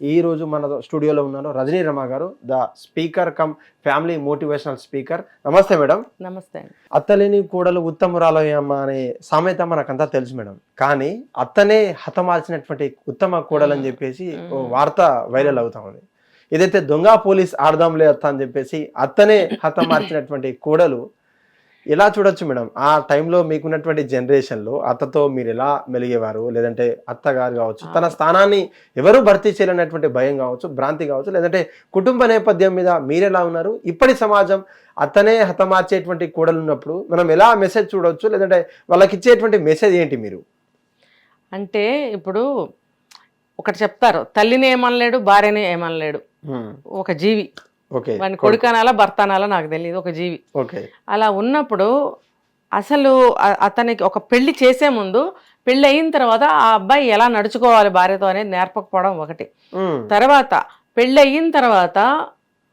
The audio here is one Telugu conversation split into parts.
ఈ రోజు మన స్టూడియోలో ఉన్నారు Rajani Rama garu the speaker cum family motivational speaker. నమస్తే మేడం. నమస్తే అత్తలేని కూడలు ఉత్తమురాలయమ్మ అనే సామెత మనకంతా తెలుసు మేడం. కానీ అత్తనే హతమార్చినటువంటి ఉత్తమ కూడలు అని చెప్పేసి ఓ వార్త వైరల్ అవుతా ఉంది. ఏదైతే దొంగ పోలీస్ ఆడదాంలే అత్త అని చెప్పేసి అత్తనే హతమార్చినటువంటి కూడలు ఎలా చూడొచ్చు మేడం. ఆ టైంలో మీకున్నటువంటి జనరేషన్లో అత్తతో మీరు ఎలా మెలిగేవారు? లేదంటే అత్తగారు కావచ్చు తన స్థానాన్ని ఎవరు భర్తీ చేయలేనటువంటి భయం కావచ్చు భ్రాంతి కావచ్చు లేదంటే కుటుంబ నేపథ్యం మీద మీరెలా ఉన్నారు? ఇప్పటి సమాజం అతనే హతమార్చేటువంటి కూడలు ఉన్నప్పుడు మనం ఎలా మెసేజ్ చూడవచ్చు లేదంటే వాళ్ళకి ఇచ్చేటువంటి మెసేజ్ ఏంటి మీరు? అంటే ఇప్పుడు ఒకటి చెప్తారు తల్లిని ఏమనలేడు భార్యని ఏమనలేడు. ఒక జీవి. వాడిని కొడుకు. అనాలా భర్త అనాలా నాకు తెలియదు ఒక జీవి. ఓకే. అలా ఉన్నప్పుడు అసలు అతనికి ఒక పెళ్ళి చేసే ముందు పెళ్ళి అయిన తర్వాత ఆ అబ్బాయి ఎలా నడుచుకోవాలి భార్యతో అనేది నేర్పకపోవడం ఒకటి. తర్వాత పెళ్ళి అయిన తర్వాత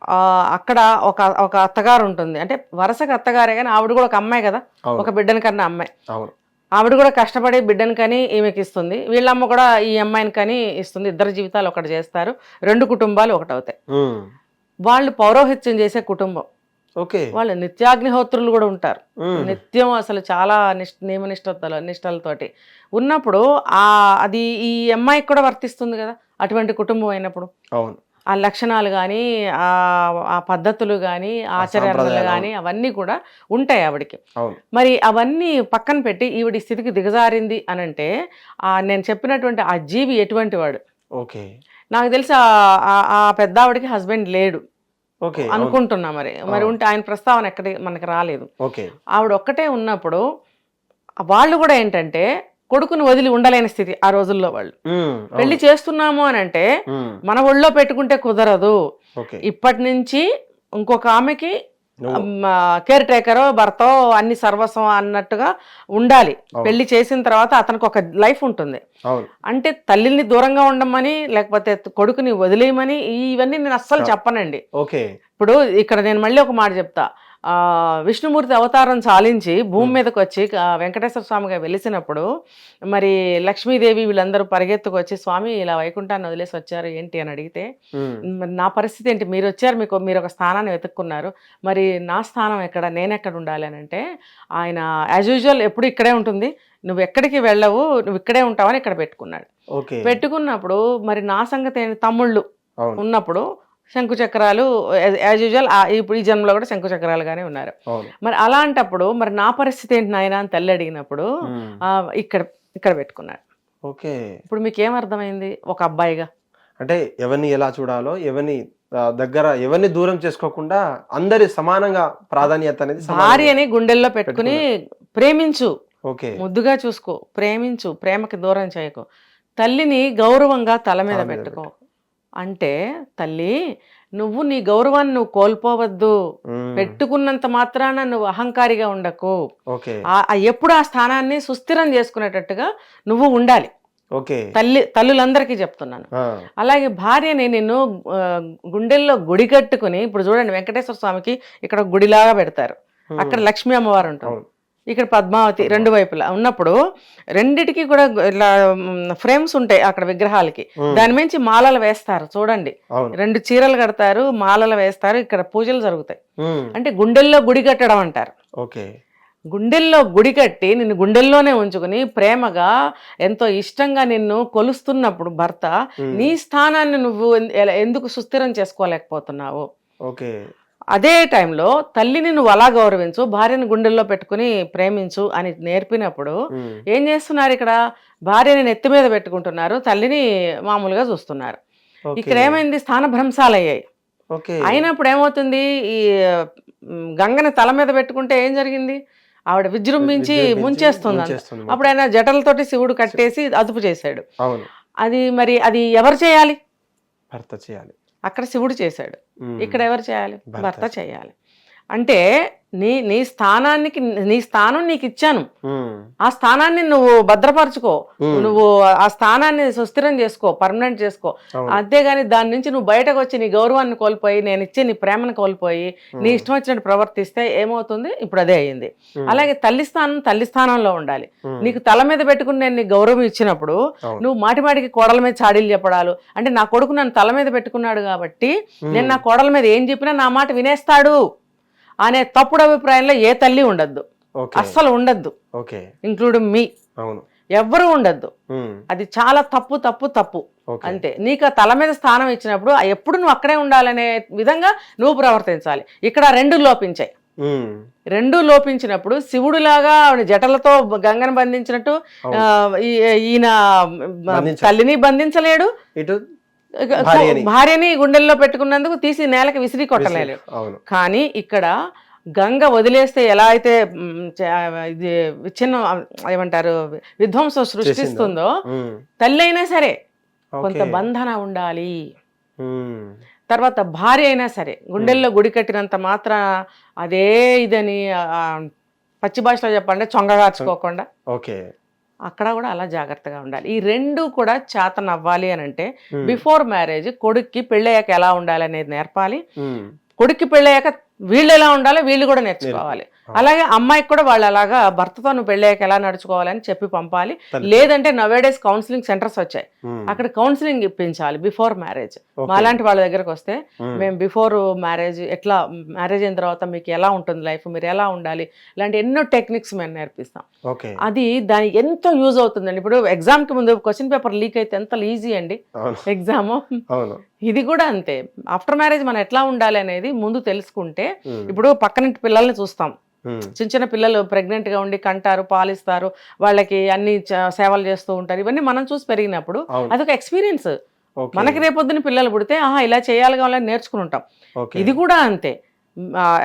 ఆ, అక్కడ ఒక ఒక అత్తగారు ఉంటుంది. అంటే వరుసగా అత్తగారే కానీ ఆవిడ కూడా ఒక అమ్మాయి కదా. ఒక బిడ్డని కన్నా అమ్మాయి. ఆవిడ కూడా కష్టపడి బిడ్డని కని ఈమెకి ఇస్తుంది. వీళ్ళమ్మ కూడా ఈ అమ్మాయిని కని ఇస్తుంది. ఇద్దరు జీవితాలు ఒకటి చేస్తారు. రెండు కుటుంబాలు ఒకటి అవుతాయి ఉమ్. వాళ్ళు పౌరోహిత్యం చేసే కుటుంబం. ఓకే. వాళ్ళు నిత్యాగ్నిహోత్రులు కూడా ఉంటారు. నిత్యం అసలు చాలా నిష్ట నియమనిష్టతలు నిష్టలతోటి ఉన్నప్పుడు ఆ అది ఈ అమ్మాయికి కూడా వర్తిస్తుంది కదా అటువంటి కుటుంబం అయినప్పుడు. అవును. ఆ లక్షణాలు కానీ ఆ ఆ పద్ధతులు కానీ ఆచరణలు. కానీ అవన్నీ కూడా ఉంటాయి ఆవిడకి. మరి అవన్నీ పక్కన పెట్టి ఈవిడి స్థితికి దిగజారింది అని అంటే ఆ నేను చెప్పినటువంటి ఆ జీవి ఎటువంటి వాడు? ఓకే. నాకు తెలిసి ఆ- పెద్ద ఆవిడకి హస్బెండ్ లేడు. అనుకుంటున్నా మరి. మరి. ఉంటే ఆయన ప్రస్తావన ఎక్కడ మనకి రాలేదు. ఆవిడ ఒక్కటే ఉన్నప్పుడు వాళ్ళు కూడా ఏంటంటే కొడుకుని వదిలి ఉండలేని స్థితి ఆ రోజుల్లో వాళ్ళు. పెళ్ళి చేస్తున్నాము అని అంటే. మన ఒళ్ళో పెట్టుకుంటే కుదరదు. ఇప్పటి నుంచి ఇంకొక ఆమెకి కేర్ టేకరో భర్తో అన్ని సర్వస్వం అన్నట్టుగా ఉండాలి. పెళ్ళి చేసిన తర్వాత అతనికి ఒక లైఫ్ ఉంటుంది. అంటే తల్లిని దూరంగా ఉండమని లేకపోతే కొడుకుని వదిలేయమని ఇవన్నీ నేను అస్సలు చెప్పనండి. ఓకే. ఇప్పుడు ఇక్కడ నేను మళ్ళీ ఒక మాట చెప్తా. విష్ణుమూర్తి అవతారం చాలించి భూమి మీదకి వచ్చి వెంకటేశ్వర స్వామిగా వెలిసినప్పుడు మరి లక్ష్మీదేవి వీళ్ళందరూ పరిగెత్తుకు వచ్చి స్వామి ఇలా వైకుంఠాన్ని వదిలేసి వచ్చారు ఏంటి? అని అడిగితే. మరి నా పరిస్థితి ఏంటి? మీరు వచ్చారు మీకు మీరు ఒక స్థానాన్ని వెతుక్కున్నారు. మరి నా స్థానం ఎక్కడ? నేను ఎక్కడ ఉండాలి? అని అంటే ఆయన యాజ్ యూజువల్ ఎప్పుడు ఇక్కడే ఉంటుంది. నువ్వు ఎక్కడికి వెళ్ళవు నువ్వు ఇక్కడే ఉంటావని ఇక్కడ పెట్టుకున్నాడు. పెట్టుకున్నప్పుడు మరి నా సంగతి తమ్ముళ్ళు ఉన్నప్పుడు శంకు చక్రాలు యాజ్ యూజువల్ ఇప్పుడు ఈ జన్మలో కూడా శంకు చక్రాలుగానే ఉన్నారు మరి అలాంటప్పుడు మరి నా పరిస్థితి ఏంటి నాయన అని తల్లి అడిగినప్పుడు ఇక్కడ ఇక్కడ పెట్టుకున్నాడు ఓకే. ఇప్పుడు మీకు ఏమర్థమైంది ఒక అబ్బాయిగా? అంటే ఎవరిని ఎలా చూడాలో ఎవరిని దగ్గర ఎవరిని దూరం చేసుకోకుండా అందరి సమానంగా ప్రాధాన్యత అనేది భార్యని గుండెల్లో పెట్టుకుని ప్రేమించు. ఓకే. ముద్దుగా చూసుకో ప్రేమించు ప్రేమకి దూరం చేయకు. తల్లిని గౌరవంగా తల మీద పెట్టుకో. అంటే తల్లి నువ్వు నీ గౌరవాన్ని నువ్వు కోల్పోవద్దు. పెట్టుకున్నంత మాత్రాన నువ్వు అహంకారిగా ఉండకు. ఎప్పుడు ఆ స్థానాన్ని సుస్థిరం చేసుకునేటట్టుగా నువ్వు ఉండాలి. ఓకే. తల్లి తల్లులందరికీ చెప్తున్నాను. అలాగే భార్యని నిన్ను ఆ, గుండెల్లో గుడి కట్టుకుని ఇప్పుడు చూడండి వెంకటేశ్వర స్వామికి ఇక్కడ గుడిలాగా పెడతారు. అక్కడ లక్ష్మీ అమ్మవారు అవును. ఇక్కడ పద్మావతి రెండు వైపులా ఉన్నప్పుడు రెండిటికి కూడా ఇలా ఫ్రేమ్స్ ఉంటాయి అక్కడ విగ్రహాలకి. దాని మించి మాలలు వేస్తారు చూడండి. రెండు చీరలు కడతారు మాలలు వేస్తారు ఇక్కడ పూజలు జరుగుతాయి. అంటే గుండెల్లో గుడి కట్టడం అంటారు. ఓకే. గుండెల్లో గుడి కట్టి నిన్ను గుండెల్లోనే ఉంచుకుని ప్రేమగా ఎంతో ఇష్టంగా నిన్ను కొలుస్తున్నప్పుడు భర్త. నీ స్థానాన్ని నువ్వు ఎందుకు సుస్థిరం చేసుకోలేకపోతున్నావు? ఓకే. అదే టైంలో తల్లిని నువ్వు అలా గౌరవించు భార్యని గుండెల్లో పెట్టుకుని ప్రేమించు అని నేర్పినప్పుడు. ఏం చేస్తున్నారు ఇక్కడ? భార్యని నెత్తి మీద పెట్టుకుంటున్నారు తల్లిని మామూలుగా చూస్తున్నారు. ఇక్కడ ఏమైంది? స్థానభ్రంశాలు అయ్యాయి. అయినప్పుడు ఏమవుతుంది? ఈ గంగని తల మీద పెట్టుకుంటే ఏం జరిగింది? ఆవిడ విజృంభించి ముంచేస్తుంది. అప్పుడు ఆయన జటలతోటి శివుడు కట్టేసి అదుపు చేశాడు. అది మరి అది ఎవరు చేయాలి? భర్త చేయాలి. అక్కడ శివుడు చేశాడు. ఇక్కడ ఎవరు చేయాలి? భర్త చేయాలి. అంటే నీ నీ స్థానానికి నీ స్థానం నీకు ఇచ్చాను ఆ స్థానాన్ని నువ్వు భద్రపరచుకో. నువ్వు ఆ స్థానాన్ని సుస్థిరం చేసుకో పర్మనెంట్ చేసుకో. అంతేగాని దాని నుంచి నువ్వు బయటకు వచ్చి నీ గౌరవాన్ని కోల్పోయి నేను ఇచ్చే నీ ప్రేమను కోల్పోయి నీ ఇష్టం వచ్చినట్టు ప్రవర్తిస్తే ఏమవుతుంది? ఇప్పుడు అదే అయ్యింది. అలాగే తల్లి స్థానం తల్లి స్థానంలో ఉండాలి. నీకు తల మీద పెట్టుకుని నేను నీకు గౌరవం ఇచ్చినప్పుడు. నువ్వు మాటి మాటికి కోడల మీద చాడీలు చెప్పడాలు అంటే నా కొడుకు నన్ను తల మీద పెట్టుకున్నాడు కాబట్టి నేను నా కోడల మీద ఏం చెప్పినా నా మాట వినేస్తాడు. అనే తప్పుడు అభిప్రాయంలో ఏ తల్లి ఉండద్దు. అస్సలు ఉండద్దు. ఇంక్లూడింగ్ మీ అవును. ఎవ్వరూ ఉండద్దు. అది చాలా తప్పు తప్పు తప్పు. అంతే. నీకు ఆ తల మీద స్థానం ఇచ్చినప్పుడు ఎప్పుడు నువ్వు అక్కడే ఉండాలనే విధంగా నువ్వు ప్రవర్తించాలి. ఇక్కడ రెండు లోపించాయి. రెండు లోపించినప్పుడు శివుడులాగా జటలతో గంగను బంధించినట్టు ఈయన. తల్లిని బంధించలేడు. ఇటు భార్యని. గుండెల్లో పెట్టుకున్నందుకు తీసి నేలకి విసిరి కొట్టలేడు అవును. కానీ ఇక్కడ గంగ వదిలేస్తే ఎలా అయితే ఇది విచ్ఛిన్నం ఏమంటారు విధ్వంసం సృష్టిస్తుందో తల్లి అయినా సరే. కొంత బంధన ఉండాలి. తర్వాత భార్య అయినా సరే గుండెల్లో గుడి కట్టినంత మాత్ర అదే ఇదని పచ్చి భాషలో చెప్పండి చొంగగార్చుకోకుండా ఓకే. అక్కడ కూడా అలా జాగ్రత్తగా ఉండాలి. ఈ రెండు కూడా చేతన అవ్వాలి అని అంటే బిఫోర్ మ్యారేజ్ కొడుక్కి పెళ్ళయ్యాక ఎలా ఉండాలి అనేది నేర్పాలి కొడుక్కి పెళ్ళయ్యాక వీళ్ళు ఎలా ఉండాలో వీళ్ళు కూడా నేర్చుకోవాలి. అలాగే అమ్మాయికి కూడా వాళ్ళు అలాగా భర్తతో నువ్వు పెళ్ళయ్యాక ఎలా నడుచుకోవాలని చెప్పి పంపాలి. లేదంటే నవేడేస్ కౌన్సిలింగ్ సెంటర్స్ వచ్చాయి. అక్కడ కౌన్సిలింగ్ ఇప్పించాలి బిఫోర్ మ్యారేజ్. మాలాంటి వాళ్ళ దగ్గరకు వస్తే మేము. బిఫోర్ మ్యారేజ్ ఎట్లా మ్యారేజ్ అయిన తర్వాత మీకు ఎలా ఉంటుంది లైఫ్ మీరు ఎలా ఉండాలి? ఇలాంటి ఎన్నో టెక్నిక్స్ మేము నేర్పిస్తాం. అది దానికి ఎంతో యూజ్ అవుతుందండి. ఇప్పుడు ఎగ్జామ్కి ముందు క్వశ్చన్ పేపర్ లీక్ అయితే ఎంత ఈజీ అండి. ఎగ్జామ్ ఇది కూడా అంతే. ఆఫ్టర్ మ్యారేజ్ మనం ఎట్లా ఉండాలి అనేది ముందు తెలుసుకుంటే ఇప్పుడు పక్కనింటి పిల్లల్ని చూస్తాం. చిన్న చిన్న పిల్లలు pregnant గా ఉండి కంటారు పాలిస్తారు వాళ్ళకి అన్ని సేవలు చేస్తూ ఉంటారు. ఇవన్నీ మనం చూసి పెరిగినప్పుడు అదొక ఎక్స్పీరియన్స్ మనకి రేపొద్దున పిల్లలు పుడితే ఆహా ఇలా చేయాలి కావాలని నేర్చుకుని ఉంటాం. ఇది కూడా అంతే.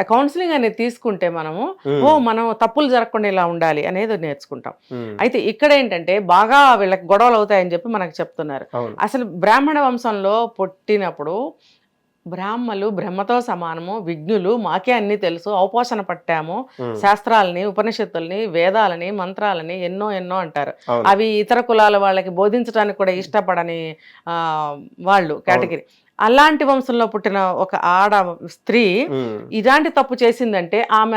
కౌన్సిలింగ్ అనేది తీసుకుంటే మనము ఓ మనం తప్పులు జరగకుండా ఇలా ఉండాలి అనేది నేర్చుకుంటాం. అయితే ఇక్కడ ఏంటంటే బాగా వీళ్ళకి గొడవలు అవుతాయని చెప్పి మనకు చెప్తున్నారు. అసలు బ్రాహ్మణ వంశంలో పుట్టినప్పుడు బ్రాహ్మలు బ్రహ్మతో సమానము విజ్ఞులు మాకే అన్ని తెలుసు ఔపోషణ పట్టాము శాస్త్రాలని ఉపనిషత్తుల్ని వేదాలని మంత్రాలని ఎన్నో ఎన్నో అంటారు. అవి ఇతర కులాల వాళ్ళకి బోధించడానికి కూడా ఇష్టపడని ఆ, వాళ్ళు కేటగిరీ. అలాంటి వంశంలో పుట్టిన ఒక ఆడ స్త్రీ ఇలాంటి తప్పు చేసిందంటే ఆమె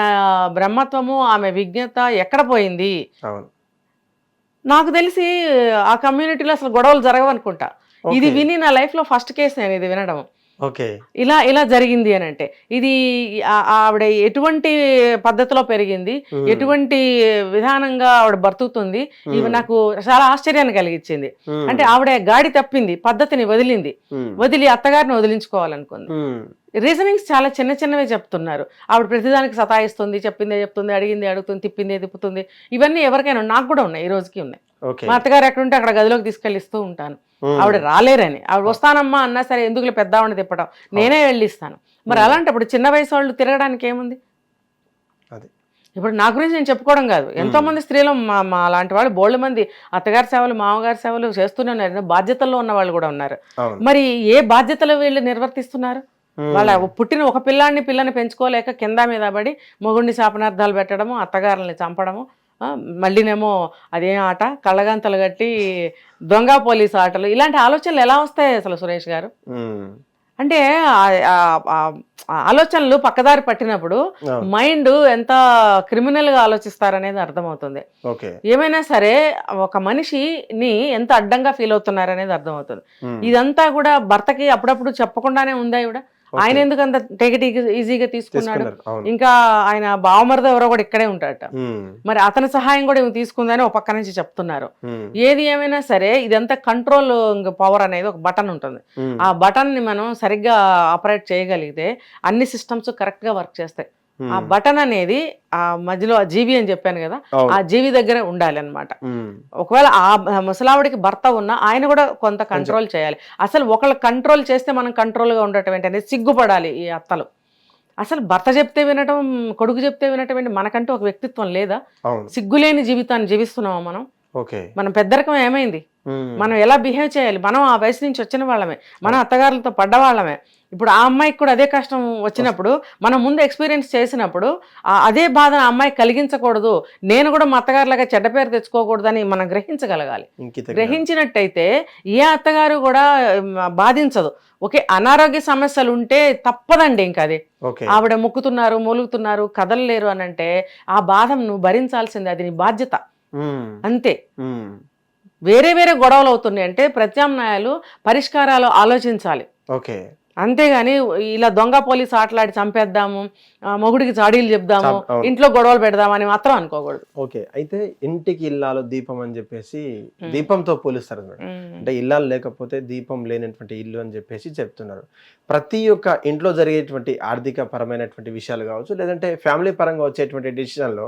బ్రహ్మత్వము ఆమె విజ్ఞత ఎక్కడ పోయింది? నాకు తెలిసి ఆ కమ్యూనిటీలో అసలు గొడవలు జరగవనుకుంటా. ఇది. విని నా లైఫ్లో ఫస్ట్ కేసు నేను ఇది వినడం. ఓకే. ఇలా ఇలా జరిగింది అని అంటే ఇది ఆవిడ ఎటువంటి పద్ధతిలో పెరిగింది ఎటువంటి విధానంగా ఆవిడ బ్రతుకుతుంది ఇవి నాకు చాలా ఆశ్చర్యాన్ని కలిగించింది అంటే ఆవిడ గాడి తప్పింది పద్ధతిని వదిలింది వదిలి అత్తగారిని వదిలించుకోవాలనుకుంది. రీజనింగ్స్ చాలా చిన్న చిన్నవే చెప్తున్నారు. ఆవిడ ప్రతిదానికి సతాయిస్తుంది చెప్పిందే చెప్తుంది అడిగింది అడుగుతుంది తిప్పిందే తిప్పుతుంది. ఇవన్నీ ఎవరికైనా నాకు కూడా ఉన్నాయి ఈ రోజుకి ఉన్నాయి. మా అత్తగారు ఎక్కడుంటే అక్కడ గదిలోకి తీసుకెళ్ళి ఇస్తూ ఉంటాను ఆవిడ రాలేరని. ఆవిడ వస్తానమ్మా అన్నా సరే ఎందుకులే పెద్ద ఆవిడ తిప్పడం నేనే వెళ్ళి ఇస్తాను మరి అలాంటప్పుడు చిన్న వయసు వాళ్ళు తిరగడానికి ఏముంది? అది. ఇప్పుడు నా గురించి నేను చెప్పుకోవడం కాదు. ఎంతో మంది స్త్రీలు మా మా లాంటి వాళ్ళు బోల్డ్ మంది అత్తగారి సేవలు మామగారి సేవలు చేస్తూనే ఉన్నారు. బాధ్యతల్లో ఉన్న వాళ్ళు కూడా ఉన్నారు. మరి ఏ బాధ్యతలు వీళ్ళు నిర్వర్తిస్తున్నారు? వాళ్ళ పుట్టిన ఒక పిల్లాన్ని పిల్లని పెంచుకోలేక కింద మీద పడి మొగుడిని శాపనార్థాలు పెట్టడము అత్తగారుల్ని చంపడము మళ్ళీనేమో అదేం ఆట కళ్ళగంతలు కట్టి దొంగ పోలీసు ఆటలు ఇలాంటి ఆలోచనలు ఎలా వస్తాయి అసలు సురేష్ గారు? అంటే ఆలోచనలు పక్కదారి పట్టినప్పుడు మైండ్ ఎంత క్రిమినల్గా ఆలోచిస్తారనేది అర్థమవుతుంది. ఏమైనా సరే ఒక మనిషిని ఎంత అడ్డంగా ఫీల్ అవుతున్నారనేది అర్థమవుతుంది. ఇదంతా కూడా భర్తకి అప్పుడప్పుడు చెప్పకుండానే ఉందా ఇవిడ. ఆయన ఎందుకు అంత టేకటి ఈజీగా తీసుకున్నాడు? ఇంకా ఆయన బావమరద ఎవరో కూడా ఇక్కడే ఉంటాడట మరి అతని సహాయం కూడా ఈమె తీసుకుందని ఒక పక్క నుంచి చెప్తున్నారు. ఏది ఏమైనా సరే ఇదంతా కంట్రోల్ పవర్ అనేది ఒక బటన్ ఉంటుంది. ఆ బటన్ని మనం సరిగ్గా ఆపరేట్ చేయగలిగితే అన్ని సిస్టమ్స్ కరెక్ట్గా వర్క్ చేస్తాయి. ఆ బటన్ అనేది ఆ మధ్యలో ఆ జీవి అని చెప్పాను కదా ఆ జీవి దగ్గర ఉండాలి అనమాట ఒకవేళ ఆ ముసలావిడికి భర్త ఉన్నా ఆయన కూడా కొంత కంట్రోల్ చేయాలి. అసలు ఒకళ్ళు కంట్రోల్ చేస్తే మనం కంట్రోల్గా ఉండటం ఏంటనేది సిగ్గుపడాలి ఈ అత్తలు. అసలు భర్త చెప్తే వినటం కొడుకు చెప్తే వినటం ఏంటి మనకంటూ ఒక వ్యక్తిత్వం లేదా? సిగ్గులేని జీవితాన్ని జీవిస్తున్నామా మనం? మనం పెద్దరకం ఏమైంది. మనం ఎలా బిహేవ్ చేయాలి? మనం ఆ వయసు నుంచి వచ్చిన వాళ్ళమే. మనం అత్తగారులతో పడ్డవాళ్ళమే ఇప్పుడు ఆ అమ్మాయికి కూడా అదే కష్టం వచ్చినప్పుడు మనం ముందు ఎక్స్పీరియన్స్ చేసినప్పుడు అదే బాధ ఆ అమ్మాయికి కలిగించకూడదు. నేను కూడా మా అత్తగారులాగా చెడ్డ పేరు తెచ్చుకోకూడదని మనం గ్రహించగలగాలి. గ్రహించినట్టయితే ఏ అత్తగారు కూడా బాధించదు. ఓకే అనారోగ్య సమస్యలు ఉంటే తప్పదండి ఇంకా అది. ఆవిడ మొక్కుతున్నారు మూలుగుతున్నారు కదలలేరు అని అంటే ఆ బాధ నువ్వు భరించాల్సిందే. అది నీ బాధ్యత. అంతే. వేరే వేరే గొడవలు అవుతున్నాయి. అంటే ప్రత్యామ్నాయాలు పరిష్కారాలు ఆలోచించాలి. ఓకే. అంతేగాని ఇలా దొంగ పోలీసు ఆటలాడి చంపేద్దాము మొగుడికి చాడీలు చెప్దాము. ఇంట్లో గొడవలు పెడదామని మాత్రం అనుకోకూడదు. ఓకే అయితే ఇంటికి ఇల్లాలు దీపం అని చెప్పేసి దీపంతో పోలుస్తారు అంటే ఇల్లాలు లేకపోతే దీపం లేనటువంటి ఇల్లు అని చెప్పేసి చెప్తున్నారు. ప్రతి ఒక్క ఇంట్లో జరిగేటువంటి ఆర్థిక పరమైనటువంటి విషయాలు కావచ్చు లేదంటే ఫ్యామిలీ పరంగా వచ్చేటువంటి డిసిషన్లో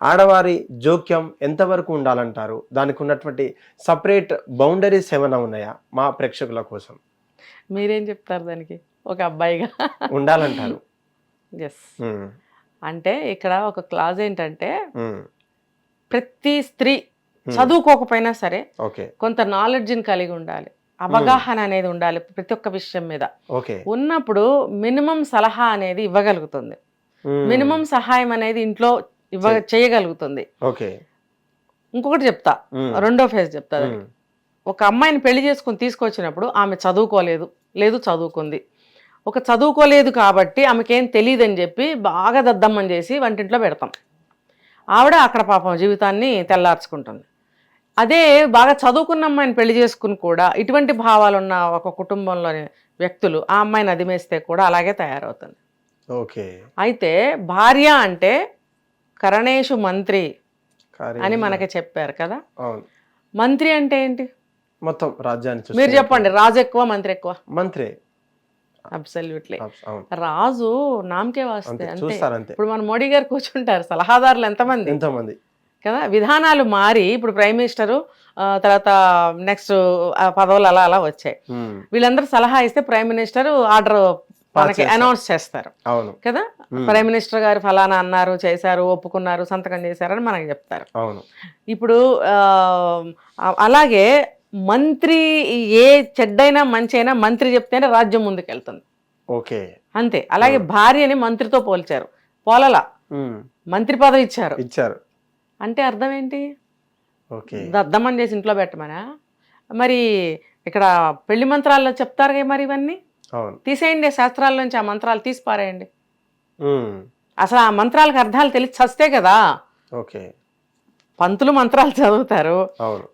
ఆడవారి జోక్యం ఎంతవరకు ఉండాలంటారు? దానికి ఉన్నటువంటి సపరేట్ బౌండరీస్ ఏమైనా ఉన్నాయా మా ప్రేక్షకుల కోసం? మీరేం చెప్తారు దానికి? ఒక అబ్బాయిగా. ఉండాలంటారు. ఎస్ అంటే ఇక్కడ ఒక క్లాజ్ ఏంటంటే ప్రతి స్త్రీ. చదువుకోకపోయినా సరే కొంత నాలెడ్జ్ని కలిగి ఉండాలి. అవగాహన అనేది ఉండాలి ప్రతి ఒక్క విషయం మీద. ఉన్నప్పుడు మినిమం సలహా అనేది ఇవ్వగలుగుతుంది. మినిమం సహాయం అనేది ఇంట్లో ఇవ్వ చేయగలుగుతుంది. ఇంకొకటి చెప్తా. రెండో ఫేజ్ చెప్తా ఒక అమ్మాయిని పెళ్ళి చేసుకుని తీసుకొచ్చినప్పుడు ఆమె చదువుకోలేదు లేదు చదువుకుంది. ఒక చదువుకోలేదు కాబట్టి ఆమెకేం తెలియదని చెప్పి బాగా దద్దమ్మని చేసి వంటింట్లో పెడతాం. ఆవిడ అక్కడ పాపం జీవితాన్ని తెల్లార్చుకుంటుంది. అదే బాగా చదువుకున్న అమ్మాయిని పెళ్ళి చేసుకుని కూడా ఇటువంటి భావాలు ఉన్న ఒక కుటుంబంలోని వ్యక్తులు ఆ అమ్మాయిని అదిమేస్తే కూడా అలాగే తయారవుతుంది. ఓకే. అయితే భార్య అంటే కరణేషు మంత్రి అని మనకి చెప్పారు కదా? మంత్రి అంటే ఏంటి? మొత్తం రాజ్యాన్ని మీరు చెప్పండి రాజు ఎక్కువ మంత్రి ఎక్కువ? మంత్రి. అబ్సల్యూట్లీ రాజు నామకే వాస్తే అంతే ఇప్పుడు మన మోడీ గారు కూర్చుంటారు సలహాదారులు ఎంతమంది? ఎంతో మంది కదా విధానాలు మారి ఇప్పుడు ప్రైమ్ మినిస్టరు తర్వాత నెక్స్ట్ పదవులు అలా అలా వచ్చాయి. వీళ్ళందరూ సలహా ఇస్తే ప్రైమ్ మినిస్టర్ ఆర్డర్ మనకి. అనౌన్స్ చేస్తారు. అవును. కదా. ప్రైమ్ మినిస్టర్ గారు ఫలానా అన్నారు చేశారు ఒప్పుకున్నారు సంతకం చేశారని మనకి చెప్తారు. అవును. ఇప్పుడు అలాగే మంత్రి ఏ చెడ్డైనా మంచి అయినా మంత్రి చెప్తేనే రాజ్యం ముందుకెళ్తుంది. ఓకే. అంతే. అలాగే భార్యని మంత్రితో పోల్చారు. పోలలా. మంత్రి పదవి ఇచ్చారు. ఇచ్చారు. అంటే అర్థం ఏంటి ఓకే. దద్దమ్మని చేసి ఇంట్లో పెట్టమనా? మరి ఇక్కడ పెళ్ళి మంత్రాల్లో చెప్తారు కదా మరి ఇవన్నీ? తీసేయండి శాస్త్రాల్లోంచి ఆ మంత్రాలు తీసి పారేయండి. అసలు ఆ మంత్రాలకు అర్థాలు తెలిసి చస్తే కదా. ఓకే. పంతులు మంత్రాలు చదువుతారు.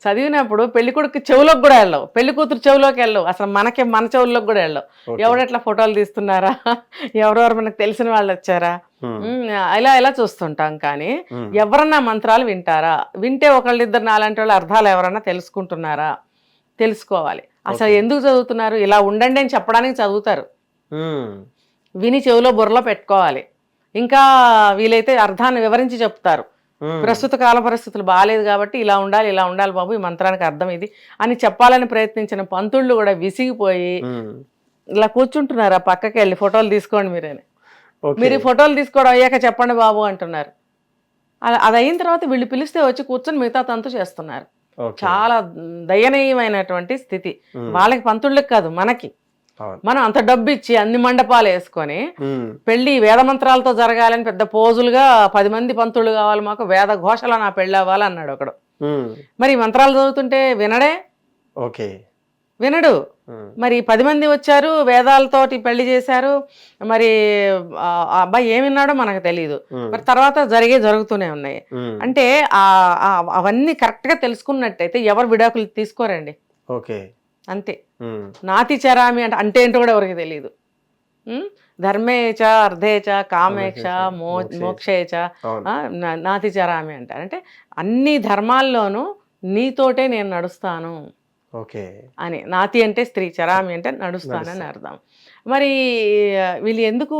చదివినప్పుడు పెళ్ళి కొడుకు చెవులోకి కూడా వెళ్ళవు. పెళ్ళి కూతురు చెవులోకి వెళ్ళవు. అసలు మనకే మన చెవుల్లోకి కూడా వెళ్ళవు. ఎవడెట్లా ఫోటోలు తీస్తున్నారా? ఎవరెవరు మనకు తెలిసిన వాళ్ళు వచ్చారా? ఇలా ఇలా చూస్తుంటాం కానీ ఎవరన్నా మంత్రాలు వింటారా? వింటే ఒకళ్ళిద్దరు నాలాంటి వాళ్ళు అర్థాలు ఎవరన్నా తెలుసుకుంటున్నారా? తెలుసుకోవాలి. అసలు ఎందుకు చదువుతున్నారు? ఇలా ఉండండి అని చెప్పడానికి చదువుతారు. విని చెవిలో బుర్రలో పెట్టుకోవాలి. ఇంకా వీలైతే అర్థాన్ని వివరించి చెప్తారు. ప్రస్తుత కాల పరిస్థితులు బాగాలేదు కాబట్టి ఇలా ఉండాలి ఇలా ఉండాలి బాబు ఈ మంత్రానికి అర్థం ఇది అని చెప్పాలని ప్రయత్నించిన పంతుళ్ళు కూడా విసిగిపోయి ఇలా కూర్చుంటున్నారు ఆ పక్కకి వెళ్ళి. ఫోటోలు తీసుకోండి మీరని. మీరు ఈ ఫోటోలు తీసుకోవడం అయ్యాక చెప్పండి బాబు అంటున్నారు. అలా అది అయిన తర్వాత వీళ్ళు పిలిస్తే వచ్చి కూర్చొని మిగతా తంతు చేస్తున్నారు. చాలా దయనీయమైనటువంటి స్థితి. వాళ్ళకి పంతుళ్ళకి కాదు మనకి. మనం అంత డబ్బు ఇచ్చి అన్ని మండపాలు వేసుకొని పెళ్ళి వేద మంత్రాలతో జరగాలని పెద్ద పోజులుగా పది మంది పంతులు కావాలి మాకు వేద ఘోషలో నా పెళ్ళి అవ్వాలి అన్నాడు ఒకడు. మరి మంత్రాలు చదువుతుంటే వినడే? ఓకే. వినడు. మరి పది మంది వచ్చారు వేదాలతోటి పెళ్ళి చేశారు మరి ఆ అబ్బాయి ఏమి విన్నాడో మనకు తెలియదు మరి తర్వాత జరిగే జరుగుతూనే ఉన్నాయి. అంటే అవన్నీ కరెక్ట్గా తెలుసుకున్నట్టయితే ఎవరు విడాకులు తీసుకోరండి. ఓకే. అంతే. నాతి చరామి అంటే అంటే ఏంటో కూడా ఎవరికి తెలియదు? ధర్మేచ అర్ధేచ కామేక్ష మో మోక్షేచ. నాతి చరామి అంటారు అంటే అన్ని ధర్మాల్లోనూ నీతోటే నేను నడుస్తాను. ఓకే. అని. నాతి అంటే స్త్రీ చరామి అంటే నడుస్తానని అర్థం. మరి వీళ్ళు ఎందుకు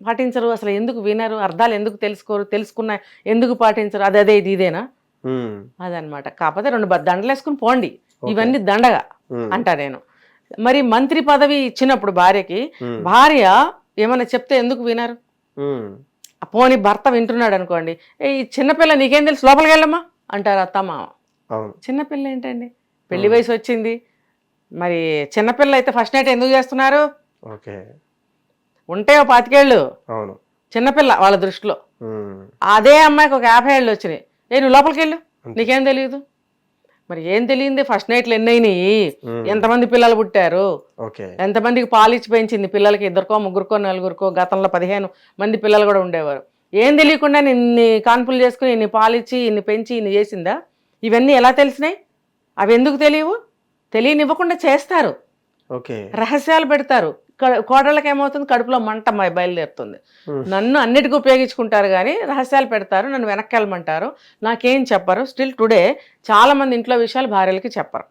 పాటించరు? అసలు ఎందుకు వినరు? అర్థాలు ఎందుకు తెలుసుకోరు? తెలుసుకున్న ఎందుకు పాటించరు? అది అదే ఇది ఇదేనా? అదనమాట కాకపోతే రెండు దండలు వేసుకుని పోండి. ఇవన్నీ దండగా. అంటా నేను. మరి మంత్రి పదవి ఇచ్చినప్పుడు భార్యకి భార్య ఏమైనా చెప్తే ఎందుకు వినరు? పోని భర్త వింటున్నాడు అనుకోండి ఈ చిన్నపిల్ల నీకేం తెలుసు? లోపలికి వెళ్ళమ్మా అంటారు అత్త మామ. చిన్నపిల్ల ఏంటండి? పెళ్ళి వయసు వచ్చింది. మరి చిన్నపిల్లలు అయితే ఫస్ట్ నైట్ ఎందుకు చేస్తున్నారు? ఉంటే పాతికేళ్ళు. చిన్నపిల్ల వాళ్ళ దృష్టిలో. అదే అమ్మాయికి ఒక యాభై ఏళ్ళు వచ్చినాయి. ఏ నువ్వు లోపలికి వెళ్ళు. నీకేం తెలియదు? మరి ఏం తెలియంది? ఫస్ట్ నైట్లు ఎన్ని అయినాయి? ఎంతమంది పిల్లలు పుట్టారు? ఎంతమందికి పాలిచ్చి పెంచింది? పిల్లలకి ఇద్దరికో ముగ్గురుకో నలుగురికో గతంలో పదిహేను మంది పిల్లలు కూడా ఉండేవారు. ఏం తెలియకుండా ఇన్ని కాన్పులు చేసుకుని ఇన్ని పాలిచ్చి ఇన్ని పెంచి ఇన్ని చేసిందా? ఇవన్నీ ఎలా తెలిసినాయి? అవి ఎందుకు తెలియవు? తెలియనివ్వకుండా చేస్తారు. ఓకే. రహస్యాలు పెడతారు. కోడళ్ళకి ఏమవుతుంది? కడుపులో మంట మ- బయలుదేరుతుంది. నన్ను అన్నిటికీ ఉపయోగించుకుంటారు కానీ రహస్యాలు పెడతారు నన్ను వెనక్కి వెళ్ళమంటారు నాకేం చెప్పరు. స్టిల్ టుడే చాలా మంది ఇంట్లో విషయాలు భార్యలకి చెప్పరు.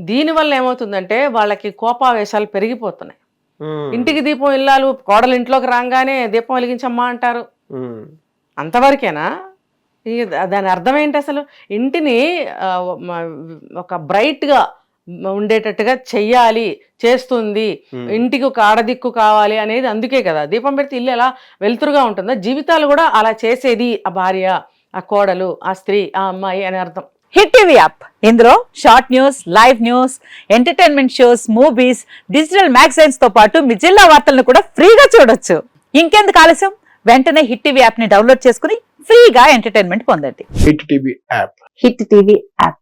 దీనివల్ల ఏమవుతుందంటే వాళ్ళకి కోపావేశాలు పెరిగిపోతున్నాయి. ఇంటికి దీపం ఇల్లాలు కోడలు ఇంట్లోకి రాగానే దీపం వెలిగించమ్మా అంటారు. అంతవరకేనా? దాని అర్థం ఏంటి అసలు? ఇంటిని ఒక బ్రైట్గా ఉండేటట్టుగా చెయ్యాలి చేస్తుంది. ఇంటికి ఒక ఆడదిక్కు కావాలి అనేది అందుకే కదా. దీపం పెడితే ఇల్లు ఎలా వెలుతురుగా ఉంటుందో? జీవితాలు కూడా అలా చేసేది ఆ భార్య ఆ కోడలు ఆ స్త్రీ ఆ అమ్మాయి అని అర్థం. Hit TV app. ఇందులో short news live news entertainment shows movies digital మ్యాగజైన్స్తో పాటు మీ జిల్లా వార్తలను కూడా ఫ్రీగా చూడొచ్చు. ఇంకెందుకు ఆలస్యం? వెంటనే హిట్ టీవీ యాప్ని డౌన్లోడ్ చేసుకుని ఫ్రీగా ఎంటర్టైన్మెంట్ పొందండి. Hit TV app. Hit TV app.